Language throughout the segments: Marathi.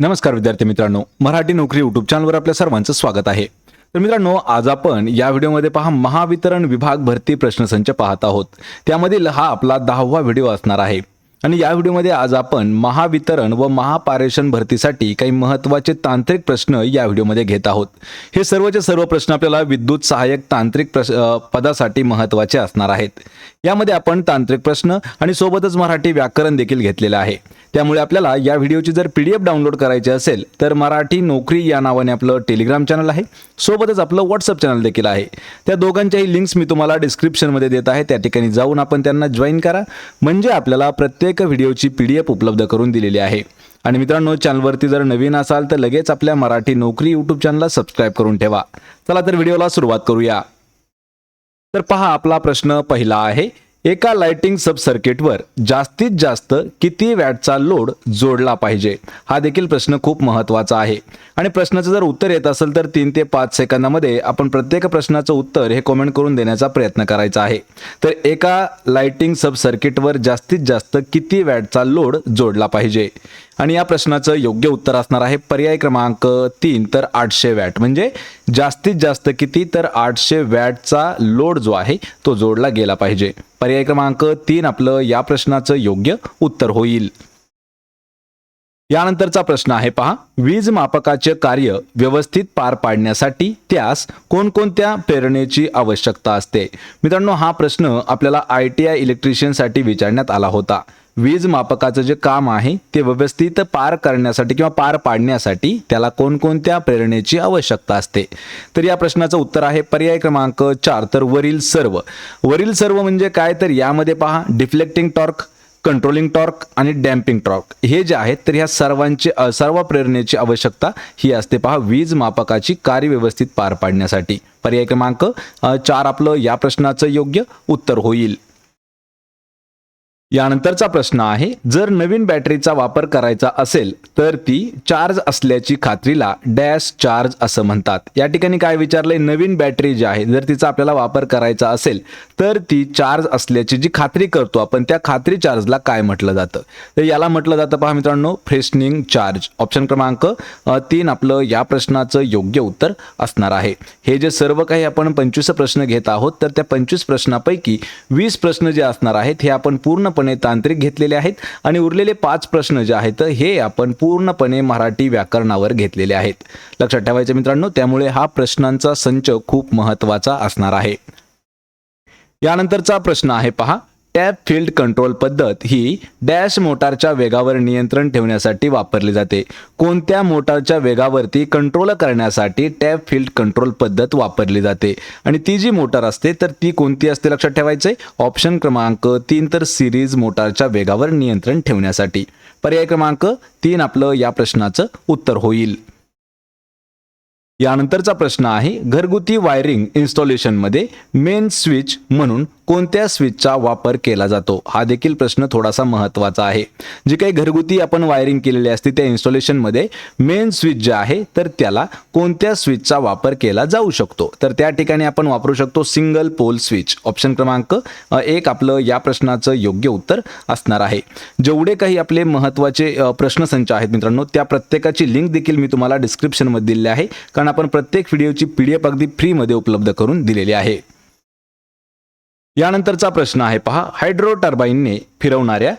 नमस्कार विद्यार्थी मित्रांनो मराठी नोकरी युट्यूब चॅनलवर आपल्या सर्वांचं स्वागत आहे. तर मित्रांनो आज आपण या व्हिडिओमध्ये पहा महावितरण विभाग भरती प्रश्नसंच पाहत आहोत. त्यामधील हा आपला दहावा व्हिडिओ असणार आहे. आणि या व्हिडिओमध्ये आज आपण महावितरण व महापारेषण भरतीसाठी काही महत्त्वाचे तांत्रिक प्रश्न या व्हिडिओमध्ये घेत आहोत. हे सर्वचे सर्व प्रश्न आपल्याला विद्युत सहाय्यक तांत्रिक प्रश पदासाठी महत्त्वाचे असणार आहेत. यामध्ये आपण तांत्रिक प्रश्न आणि सोबतच मराठी व्याकरण देखील घेतलेलं आहे. त्यामुळे आपल्याला या व्हिडिओची जर पी डी एफ डाउनलोड करायची असेल तर मराठी नोकरी या नावाने आपलं टेलिग्राम चॅनल आहे. सोबतच आपलं व्हॉट्सअप चॅनल देखील आहे. त्या दोघांच्याही लिंक्स मी तुम्हाला डिस्क्रिप्शनमध्ये देत आहे. त्या ठिकाणी जाऊन आपण त्यांना जॉईन करा. म्हणजे आपल्याला प्रत्येक व्हिडिओची पी डी एफ उपलब्ध करून दिलेली आहे. आणि मित्रांनो चॅनलवरती जर नवीन असाल तर लगेच आपल्या मराठी नोकरी यूट्यूब चॅनलला सबस्क्राईब करून ठेवा. चला तर व्हिडिओला सुरुवात करूया. तर पहा आपला प्रश्न पहिला आहे. एका लाइटिंग सब सर्किटवर जास्तीत जास्त किती वॅटचा लोड जोडला पाहिजे? हा देखील प्रश्न खूप महत्त्वाचा आहे. आणि प्रश्नाचं जर उत्तर येत असेल तर तीन ते पाच सेकंदामध्ये आपण प्रत्येक प्रश्नाचं उत्तर हे कॉमेंट करून देण्याचा प्रयत्न करायचा आहे. तर एका लाइटिंग सब सर्किटवर जास्तीत जास्त किती वॅटचा लोड जोडला पाहिजे? आणि या प्रश्नाचं योग्य उत्तर असणार आहे पर्याय क्रमांक तीन तर आठशे वॅट. म्हणजे जास्तीत जास्त किती तर आठशे वॅटचा लोड जो आहे तो जोडला गेला पाहिजे. पर्याय क्रमांक तीन आपलं या प्रश्नाचं योग्य उत्तर होईल. यानंतरचा प्रश्न आहे पहा. वीज मापकाचे कार्य व्यवस्थित पार पाडण्यासाठी त्यास कोणकोणत्या प्रेरणेची आवश्यकता असते? मित्रांनो हा प्रश्न आपल्याला आय टी आय इलेक्ट्रिशियनसाठी विचारण्यात आला होता. वीज मापकाचं जे काम आहे ते व्यवस्थित पार करण्यासाठी किंवा पार पाडण्यासाठी त्याला कोणकोणत्या प्रेरणेची आवश्यकता असते? तर या प्रश्नाचं उत्तर आहे पर्याय क्रमांक चार तर वरील सर्व. वरील सर्व म्हणजे काय? तर यामध्ये पहा डिफ्लेक्टिंग टॉर्क कंट्रोलिंग टॉर्क आणि डॅम्पिंग टॉर्क हे जे आहेत तर ह्या सर्वांचे सर्व प्रेरणेची आवश्यकता ही असते पहा वीज मापकाची कार्य व्यवस्थित पार पाडण्यासाठी. पर्याय क्रमांक चार आपलं या प्रश्नाचं योग्य उत्तर होईल. यानंतरचा प्रश्न आहे जर नवीन बॅटरीचा वापर करायचा असेल तर ती चार्ज असल्याची खात्रीला डॅश चार्ज असं म्हणतात. या ठिकाणी काय विचारलंय? नवीन बॅटरी जी आहे जर तिचा आपल्याला वापर करायचा असेल तर ती चार्ज असल्याची जी खात्री करतो आपण त्या खात्री चार्जला काय म्हटलं जातं? तर याला म्हटलं जातं पहा मित्रांनो फ्रेशनिंग चार्ज. ऑप्शन क्रमांक तीन आपलं या प्रश्नाचं योग्य उत्तर असणार आहे. हे जे सर्व काही आपण पंचवीस प्रश्न घेत आहोत तर त्या पंचवीस प्रश्नापैकी वीस प्रश्न जे असणार आहेत हे आपण पूर्ण पूर्णपणे तांत्रिक घेतलेले आहेत आणि उरलेले पाच प्रश्न जे आहेत हे आपण पूर्णपणे मराठी व्याकरणावर घेतलेले आहेत. लक्षात ठेवायचं मित्रांनो त्यामुळे हा प्रश्नांचा संच खूप महत्त्वाचा असणार आहे. यानंतरचा प्रश्न आहे पहा. टॅप फील्ड कंट्रोल पद्धत ही डॅश मोटारच्या वेगावर नियंत्रण ठेवण्यासाठी वापरली जाते. कोणत्या मोटारच्या वेगावरती कंट्रोल करण्यासाठी टॅप फील्ड कंट्रोल पद्धत वापरली जाते? आणि ती जी मोटार असते तर ती कोणती असते लक्षात ठेवायचे ऑप्शन क्रमांक तीन तर सिरीज मोटारच्या वेगावर नियंत्रण ठेवण्यासाठी. पर्याय क्रमांक तीन आपलं या प्रश्नाचं उत्तर होईल. यानंतरचा प्रश्न आहे घरगुती वायरिंग इन्स्टॉलेशनमध्ये मेन स्विच म्हणून कोणत्या स्विचचा वापर केला जातो? हा देखील प्रश्न थोडासा महत्त्वाचा आहे. जे काही घरगुती आपण वायरिंग केलेली असते त्या इन्स्टॉलेशनमध्ये मेन स्विच जे आहे तर त्याला कोणत्या स्विचचा वापर केला जाऊ शकतो? तर त्या ठिकाणी आपण वापरू शकतो सिंगल पोल स्विच. ऑप्शन क्रमांक एक आपलं या प्रश्नाचं योग्य उत्तर असणार आहे. जेवढे काही आपले महत्त्वाचे प्रश्नसंच आहेत मित्रांनो त्या प्रत्येकाची लिंक देखील मी तुम्हाला डिस्क्रिप्शनमध्ये दिलेली आहे. कारण आपण प्रत्येक व्हिडिओची पी डी एफ अगदी फ्रीमध्ये उपलब्ध करून दिलेली आहे. यानंतरचा प्रश्न आहे पहा. हायड्रो टर्बाईनने फिरवणाऱ्या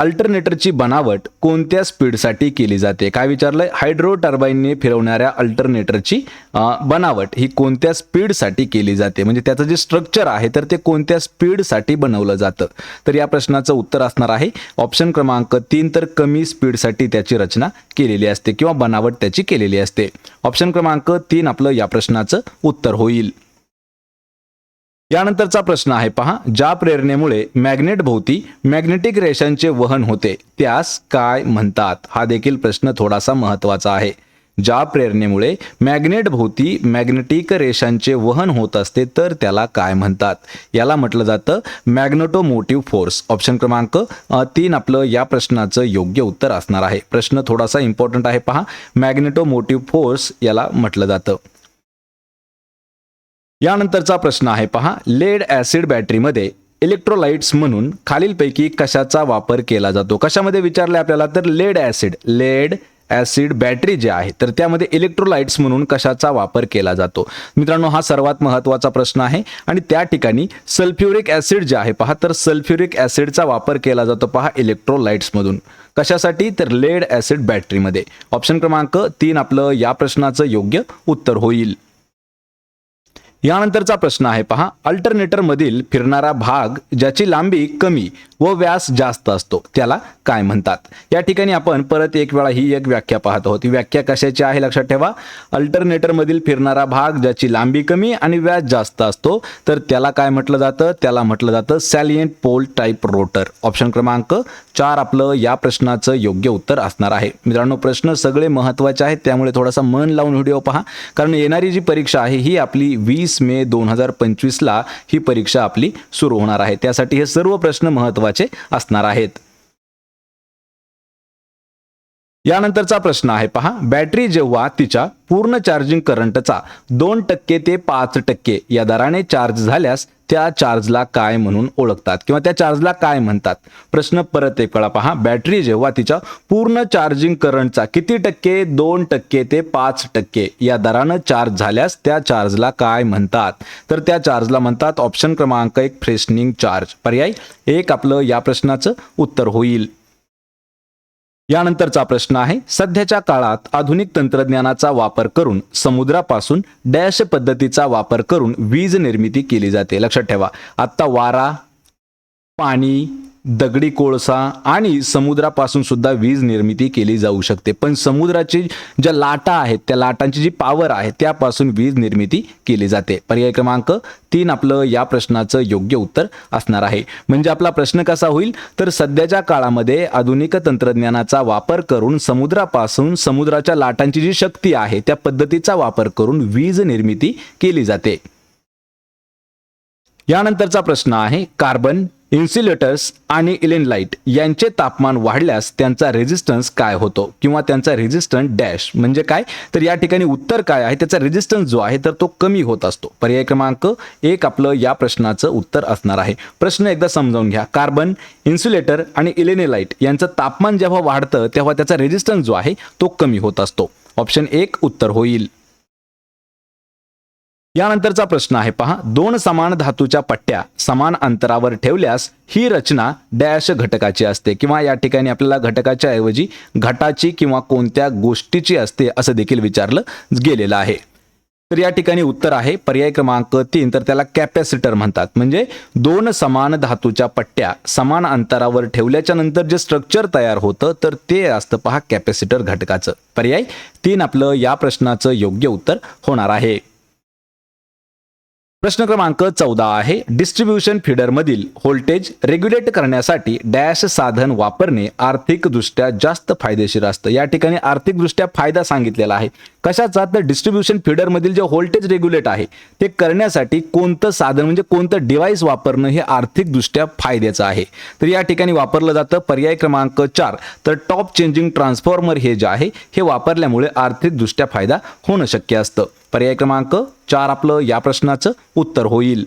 अल्टरनेटरची बनावट कोणत्या स्पीडसाठी केली जाते? काय विचारलंय? हायड्रो टर्बाईनने फिरवणाऱ्या अल्टरनेटरची बनावट ही कोणत्या स्पीडसाठी केली जाते? म्हणजे त्याचं जे स्ट्रक्चर आहे तर ते कोणत्या स्पीडसाठी बनवलं जातं? तर या प्रश्नाचं उत्तर असणार आहे. ऑप्शन क्रमांक तीन तर कमी स्पीडसाठी त्याची रचना केलेली असते किंवा बनावट त्याची केलेली असते. ऑप्शन क्रमांक तीन आपलं या प्रश्नाचं उत्तर होईल. यानंतरचा प्रश्न आहे पहा. ज्या प्रेरणेमुळे मॅग्नेट भोवती मॅग्नेटिक रेषांचे वहन होते त्यास काय म्हणतात? हा देखील प्रश्न थोडासा महत्त्वाचा आहे. ज्या प्रेरणेमुळे मॅग्नेट भोवती मॅग्नेटिक रेषांचे वहन होत असते तर त्याला काय म्हणतात? याला म्हटलं जातं मॅग्नेटोमोटिव्ह फोर्स. ऑप्शन क्रमांक तीन आपलं या प्रश्नाचं योग्य उत्तर असणार आहे. प्रश्न थोडासा इम्पॉर्टंट आहे पहा. मॅग्नेटोमोटिव्ह फोर्स याला म्हटलं जातं. यानंतरचा प्रश्न आहे पहा. लेड ॲसिड बॅटरीमध्ये इलेक्ट्रोलाइट्स म्हणून खालीलपैकी कशाचा वापर केला जातो? कशामध्ये विचारले आपल्याला? तर lead acid lead acid battery जे आहे तर त्यामध्ये इलेक्ट्रोलाइट्स म्हणून कशाचा वापर केला जातो? मित्रांनो हा सर्वात महत्त्वाचा प्रश्न आहे. आणि त्या ठिकाणी सल्फ्युरिक ॲसिड जे आहे पहा तर सल्फ्युरिक ॲसिडचा वापर केला जातो पहा इलेक्ट्रोलाइट्समधून कशासाठी? तर लेड ॲसिड बॅटरीमध्ये. ऑप्शन क्रमांक तीन आपलं या प्रश्नाचं योग्य उत्तर होईल. यानंतरचा प्रश्न आहे पहा. अल्टरनेटरमधील फिरणारा भाग ज्याची लांबी कमी व व्यास जास्त असतो. त्याला काय म्हणतात? या ठिकाणी आपण परत एक वेळा ही एक व्याख्या पाहत आहोत. ही व्याख्या कशाची आहे? लक्षात ठेवा. अल्टरनेटरमधील फिरणारा भाग ज्याची लांबी कमी आणि व्यास जास्त असतो तर त्याला काय म्हटलं जातं? त्याला म्हटलं जातं salient pole type rotor option क्रमांक चार आपलं या प्रश्नाचं योग्य उत्तर असणार आहे. मित्रांनो प्रश्न सगळे महत्त्वाचे आहेत त्यामुळे थोडासा मन लावून व्हिडिओ पहा. कारण येणारी जी परीक्षा आहे ही आपली वीस मे दोन हजार पंचवीसला ही परीक्षा आपली सुरू होणार आहे. त्यासाठी हे सर्व प्रश्न महत्त्वाचे असणार आहेत. यानंतरचा प्रश्न आहे पहा. बॅटरी जेव्हा तिच्या पूर्ण चार्जिंग करंटचा दोन टक्के ते पाच टक्के या दराने चार्ज झाल्यास त्या चार्जला काय म्हणून ओळखतात किंवा त्या चार्जला काय म्हणतात? प्रश्न परत एक वेळा पहा. बॅटरी जेव्हा तिच्या पूर्ण चार्जिंग करंटचा किती टक्के? दोन टक्के ते पाच टक्के या दरानं चार्ज झाल्यास त्या चार्जला काय म्हणतात? तर त्या चार्जला म्हणतात ऑप्शन क्रमांक एक फ्रेशनिंग चार्ज पर्याय? एक आपलं या प्रश्नाचं उत्तर होईल. यानंतरचा प्रश्न आहे सध्याच्या काळात आधुनिक तंत्रज्ञानाचा वापर करून समुद्रापासून डॅश पद्धतीचा वापर करून वीज निर्मिती केली जाते. लक्षात ठेवा. आत्ता वारा पाणी दगडी कोळसा आणि समुद्रापासून सुद्धा वीज निर्मिती केली जाऊ शकते. पण समुद्राची ज्या लाटा आहेत त्या लाटांची जी पावर आहे त्यापासून वीज निर्मिती केली जाते. पर्याय क्रमांक तीन आपलं या प्रश्नाचं योग्य उत्तर असणार आहे. म्हणजे आपला प्रश्न कसा होईल? तर सध्याच्या काळामध्ये आधुनिक तंत्रज्ञानाचा वापर करून समुद्रापासून समुद्राच्या लाटांची जी शक्ती आहे त्या पद्धतीचा वापर करून वीज निर्मिती केली जाते. यानंतरचा प्रश्न आहे कार्बन इन्सुलेटर्स आणि इलेनलाइट यांचे तापमान वाढल्यास त्यांचा रेजिस्टन्स काय होतो? किंवा त्यांचा रेझिस्टन्स डॅश म्हणजे काय? तर या ठिकाणी उत्तर काय आहे? त्याचा रेझिस्टन्स जो आहे तर तो कमी होत असतो. पर्याय क्रमांक एक आपलं या प्रश्नाचं उत्तर असणार आहे. प्रश्न एकदा समजावून घ्या. कार्बन इन्सुलेटर आणि इलेनेलाइट यांचं तापमान जेव्हा वाढतं तेव्हा त्याचा रेजिस्टन्स जो आहे तो कमी होत असतो. ऑप्शन एक उत्तर होईल. यानंतरचा प्रश्न आहे पहा. दोन समान धातूच्या पट्ट्या समान अंतरावर ठेवल्यास ही रचना डॅश घटकाची असते किंवा या ठिकाणी आपल्याला घटकाच्या ऐवजी घटाची किंवा कोणत्या गोष्टीची असते असं देखील विचारलं गेलेलं आहे. तर या ठिकाणी उत्तर आहे पर्याय क्रमांक तीन तर त्याला कॅपॅसिटर म्हणतात. म्हणजे दोन समान धातूच्या पट्ट्या समान अंतरावर ठेवल्याच्या नंतर जे स्ट्रक्चर तयार होतं तर ते असतं पहा कॅपॅसिटर घटकाचं. पर्याय तीन आपलं या प्रश्नाचं योग्य उत्तर होणार आहे. प्रश्न क्रमांक चौदा आहे डिस्ट्रीब्युशन फीडरमधील व्होल्टेज रेग्युलेट करण्यासाठी डॅश साधन वापरणे आर्थिकदृष्ट्या जास्त फायदेशीर असतं. या ठिकाणी आर्थिकदृष्ट्या फायदा सांगितलेला आहे. कशाचा? तर डिस्ट्रीब्युशन फीडरमधील जे व्होल्टेज रेग्युलेट आहे ते करण्यासाठी कोणतं साधन म्हणजे कोणतं डिव्हाइस वापरणं हे आर्थिकदृष्ट्या फायद्याचं आहे. तर या ठिकाणी वापरलं जातं पर्याय क्रमांक चार. तर टॉप चेंजिंग ट्रान्सफॉर्मर हे जे आहे हे वापरल्यामुळे आर्थिकदृष्ट्या फायदा होणं शक्य असतं. पर्याय क्रमांक चार आपलं या प्रश्नाचं उत्तर होईल.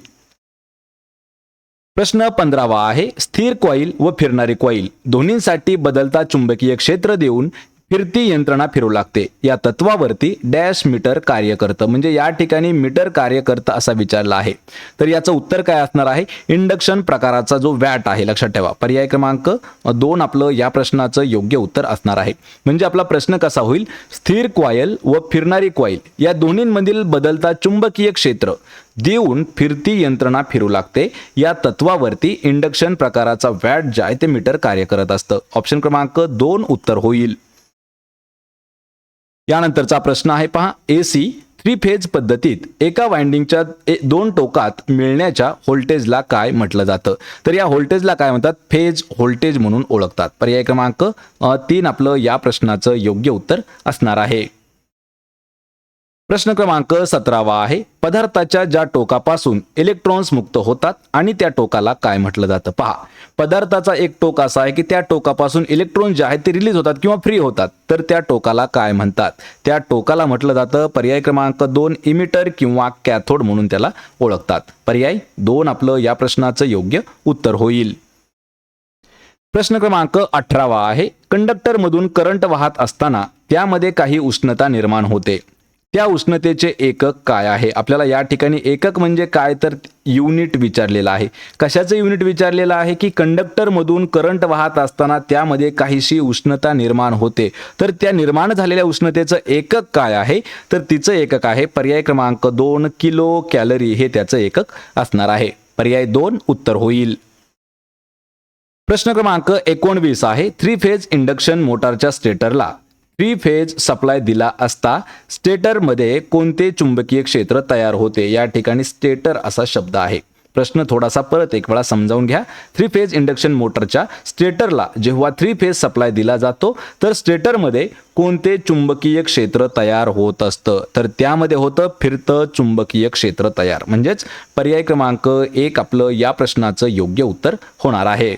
प्रश्न पंधरावा आहे स्थिर कॉईल व फिरणारी कॉईल. दोन्हींसाठी बदलता चुंबकीय क्षेत्र देऊन फिरती यंत्रणा फिरू लागते. या तत्वावरती डॅश मीटर कार्य करतं. म्हणजे या ठिकाणी मीटर कार्य करतं असा विचारला आहे. तर याचं उत्तर काय असणार आहे? इंडक्शन प्रकाराचा जो वॅट आहे लक्षात ठेवा. पर्याय क्रमांक दोन आपलं या प्रश्नाचं योग्य उत्तर असणार आहे. म्हणजे आपला प्रश्न कसा होईल? स्थिर क्वायल व फिरणारी क्वाईल या दोन्हींमधील बदलता चुंबकीय क्षेत्र देऊन फिरती यंत्रणा फिरू लागते. या तत्वावरती इंडक्शन प्रकाराचा वॅट जे आहे ते मीटर कार्य करत असतं. ऑप्शन क्रमांक दोन उत्तर होईल. यानंतरचा प्रश्न आहे पहा. ए सी थ्री फेज पद्धतीत एका वाइंडिंगच्या ए- दोन टोकात मिळण्याच्या व्होल्टेजला काय म्हटलं जातं? तर या व्होल्टेजला काय म्हणतात? फेज व्होल्टेज म्हणून ओळखतात. पर्याय क्रमांक तीन आपलं या प्रश्नाचं योग्य उत्तर असणार आहे. प्रश्न क्रमांक सतरावा आहे. पदार्थाच्या ज्या टोकापासून इलेक्ट्रॉन्स मुक्त होतात आणि त्या टोकाला काय म्हटलं जातं? पहा. पदार्थाचा एक टोक असा आहे की त्या टोकापासून इलेक्ट्रॉन जे आहेत ते रिलीज होतात किंवा फ्री होतात. तर त्या टोकाला काय म्हणतात? त्या टोकाला म्हटलं जातं पर्याय क्रमांक दोन इमिटर किंवा कॅथोड म्हणून त्याला ओळखतात. पर्याय दोन आपलं या प्रश्नाचं योग्य उत्तर होईल. प्रश्न क्रमांक अठरावा आहे. कंडक्टर मधून करंट वाहत असताना त्यामध्ये काही उष्णता निर्माण होते. त्या उष्णतेचे एकक काय आहे? आपल्याला या ठिकाणी एकक म्हणजे काय तर युनिट विचारलेलं आहे. कशाचं युनिट विचारलेलं आहे की कंडक्टर मधून करंट वाहत असताना त्यामध्ये काहीशी उष्णता निर्माण होते. तर त्या निर्माण झालेल्या उष्णतेचं एकक काय आहे? तर तिचं एकक आहे पर्याय क्रमांक दोन किलो कॅलरी. हे त्याचं एकक असणार आहे. पर्याय दोन उत्तर होईल. प्रश्न क्रमांक एकोणवीस आहे. थ्री फेज इंडक्शन मोटारच्या स्टेटरला थ्री फेज सप्लाय दिला असता स्टेटरमध्ये कोणते चुंबकीय क्षेत्र तयार होते? या ठिकाणी स्टेटर असा शब्द आहे. प्रश्न थोडासा परत एक वेळा समजावून घ्या. थ्री फेज इंडक्शन मोटरच्या स्टेटरला जेव्हा थ्री फेज सप्लाय दिला जातो तर स्टेटरमध्ये कोणते चुंबकीय क्षेत्र तयार होत असतं? तर त्यामध्ये होतं फिरतं चुंबकीय क्षेत्र तयार. म्हणजेच पर्याय क्रमांक एक आपलं या प्रश्नाचं योग्य उत्तर होणार आहे.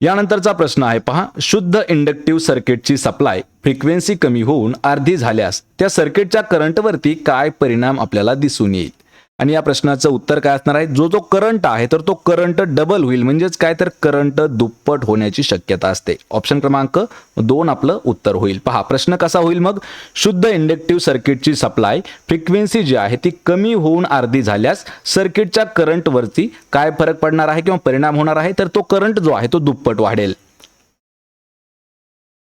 यानंतरचा प्रश्न आहे पहा. शुद्ध इंडक्टिव्ह सर्किटची सप्लाय फ्रिक्वेन्सी कमी होऊन अर्धी झाल्यास त्या सर्किटच्या करंटवरती काय परिणाम आपल्याला दिसून येईल? आणि या प्रश्नाचं उत्तर काय असणार आहे? जो जो करंट आहे तर तो करंट डबल होईल. म्हणजेच काय तर करंट दुप्पट होण्याची शक्यता असते. ऑप्शन क्रमांक दोन आपलं उत्तर होईल. पहा प्रश्न कसा होईल मग? शुद्ध इंडक्टिव्ह सर्किटची सप्लाय फ्रिक्वेन्सी जी आहे ती कमी होऊन अर्धी झाल्यास सर्किटच्या करंटवरती काय फरक पडणार आहे किंवा परिणाम होणार आहे? तर तो करंट जो आहे तो दुप्पट वाढेल.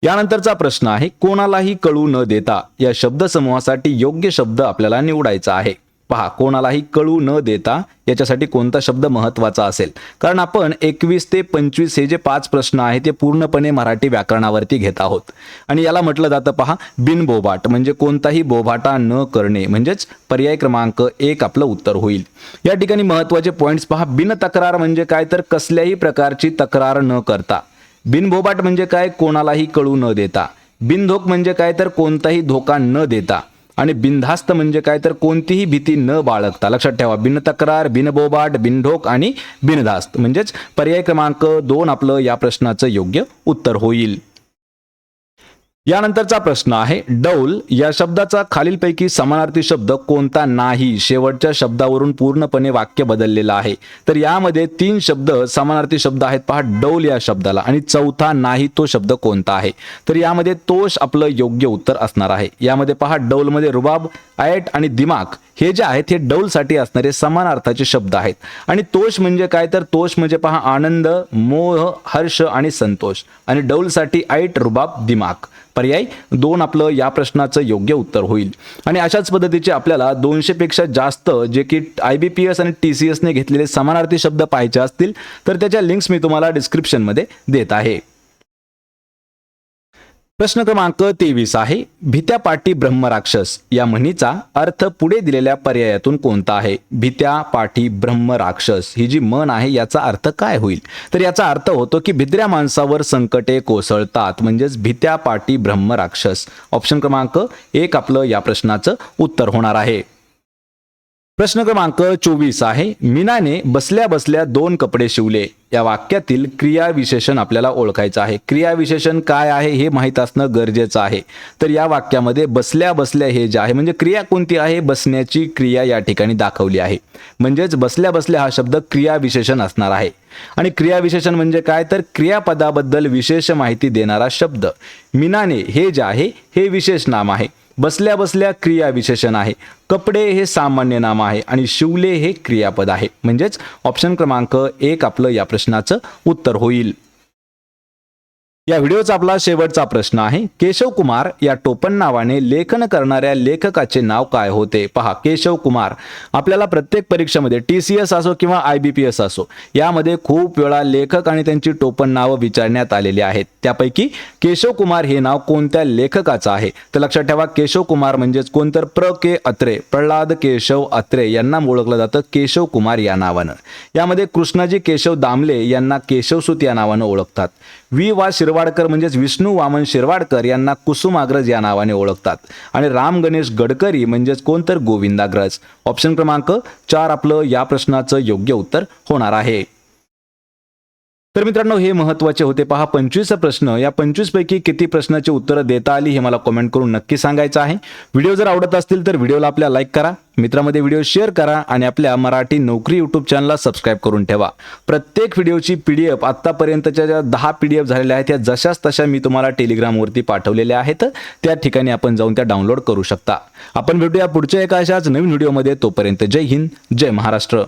यानंतरचा प्रश्न आहे कोणालाही कळू न देता या शब्दसमूहासाठी योग्य शब्द आपल्याला निवडायचा आहे. पहा कोणालाही कळू न देता याच्यासाठी कोणता शब्द महत्त्वाचा असेल? कारण आपण एकवीस ते पंचवीस हे जे पाच प्रश्न आहे ते पूर्णपणे मराठी व्याकरणावरती घेत आहोत. आणि याला म्हटलं जातं पहा बिनबोभाट म्हणजे कोणताही बोभाटा न करणे म्हणजेच पर्याय क्रमांक एक आपलं उत्तर होईल. या ठिकाणी महत्त्वाचे पॉईंट्स पहा बिन तक्रार म्हणजे काय? तर कसल्याही प्रकारची तक्रार न करता. बिनभोबाट म्हणजे काय? कोणालाही कळू न देता. बिनधोक म्हणजे काय? तर कोणताही धोका न देता. आणि बिनधास्त म्हणजे काय? तर कोणतीही भीती न बाळगता. लक्षात ठेवा बिन तक्रार बिनबोबाट बिनढोक आणि बिनधास्त. म्हणजेच पर्याय क्रमांक दोन आपलं या प्रश्नाचं योग्य उत्तर होईल. यानंतरचा प्रश्न आहे डौल या शब्दाचा खालीलपैकी समानार्थी शब्द कोणता नाही? शेवटच्या शब्दावरून पूर्णपणे वाक्य बदललेलं आहे. तर यामध्ये तीन शब्द समानार्थी शब्द आहेत. पहा डौल या शब्दाला आणि चौथा नाही तो शब्द कोणता आहे? तर यामध्ये तोष आपलं योग्य उत्तर असणार आहे. यामध्ये पहा डौलमध्ये रुबाब ऐट आणि दिमाग हे जे आहेत हे डौलसाठी असणारे समानार्थाचे शब्द आहेत. आणि तोष म्हणजे काय? तर तोष म्हणजे पहा आनंद मोह हर्ष आणि संतोष. आणि डौलसाठी ऐट रुबाब दिमाग. पर्याय दोन आपलं या प्रश्नाचं योग्य उत्तर होईल. आणि अशाच पद्धतीचे आपल्याला दोनशे पेक्षा जास्त जे की आय बी पी एस आणि टी सी एसने घेतलेले समानार्थी शब्द पाहायचे असतील तर त्याच्या लिंक्स मी तुम्हाला डिस्क्रिप्शनमध्ये देत आहे. प्रश्न क्रमांक तेवीस आहे भित्या पाठी ब्रह्मराक्षस या म्हणीचा अर्थ पुढे दिलेल्या पर्यायातून कोणता आहे? भित्या पाठी ब्रह्मराक्षस ही जी मन आहे याचा अर्थ काय होईल? तर याचा अर्थ होतो की भिद्र्या माणसावर संकटे कोसळतात म्हणजेच भित्या पाठी ब्रह्मराक्षस ऑप्शन क्रमांक एक आपलं या प्रश्नाचं उत्तर होणार आहे. प्रश्न क्रमांक चोवीस आहे मीनाने बसल्या बसल्या दोन कपडे शिवले. या वाक्यातील क्रियाविशेषण आपल्याला ओळखायचं आहे. क्रियाविशेषण काय आहे हे माहीत असणं गरजेचं आहे. तर या वाक्यामध्ये बसल्या बसल्या हे जे आहे म्हणजे क्रिया कोणती आहे? बसण्याची क्रिया या ठिकाणी दाखवली आहे. म्हणजेच बसल्या बसल्या हा शब्द क्रियाविशेषण असणार आहे. आणि क्रियाविशेषण म्हणजे काय? तर क्रियापदाबद्दल विशेष माहिती देणारा शब्द. मीनाने हे जे आहे हे विशेष नाम आहे. बसल्या बसल्या क्रिया विशेषण आहे. कपडे हे सामान्य नाम आहे आणि शिवले हे क्रियापद आहे. म्हणजेच ऑप्शन क्रमांक एक आपलं या प्रश्नाचं उत्तर होईल. या व्हिडिओचा आपला शेवटचा प्रश्न आहे केशव कुमार या टोपण नावाने लेखन करणाऱ्या लेखकाचे नाव काय होते? पहा केशव कुमार. आपल्याला प्रत्येक परीक्षेमध्ये टी सी एस असो किंवा आय बी पी एस असो यामध्ये खूप वेळा लेखक आणि त्यांची टोपण नावं विचारण्यात आलेली आहेत. त्यापैकी केशव कुमार हे नाव कोणत्या लेखकाचं आहे? तर लक्षात ठेवा केशव कुमार म्हणजेच कोणतर? प्र. के. अत्रे. प्रल्हाद केशव अत्रे यांना ओळखलं जातं केशव कुमार या नावानं. यामध्ये कृष्णाजी केशव दामले यांना केशवसुत या नावानं ओळखतात. वी वा शिरवाडकर म्हणजेच विष्णू वामन शिरवाडकर यांना कुसुमाग्रज या नावाने ओळखतात. आणि राम गणेश गडकरी म्हणजेच कोण तर? गोविंदाग्रज. ऑप्शन क्रमांक चार आपलं या प्रश्नाचं योग्य उत्तर होणार आहे. तर मित्रांनो हे महत्त्वाचे होते. पहा पंचवीस प्रश्न. या पंचवीस पैकी किती प्रश्नाची उत्तरं देता आली हे मला कमेंट करून नक्की सांगायचं आहे. व्हिडिओ जर आवडत असतील तर व्हिडिओला आपल्या लाईक करा मित्रामध्ये व्हिडिओ शेअर करा आणि आपल्या मराठी नोकरी युट्यूब चॅनलला सबस्क्राईब करून ठेवा. प्रत्येक व्हिडिओची पी डी एफ आत्तापर्यंतच्या ज्या दहा पी डी एफ झालेल्या आहेत त्या जशाच तशा मी तुम्हाला टेलिग्रामवरती पाठवलेल्या आहेत. त्या ठिकाणी आपण जाऊन त्या डाउनलोड करू शकता. आपण भेटूया पुढच्या एका अशाच नवीन व्हिडिओमध्ये. तोपर्यंत जय हिंद जय महाराष्ट्र.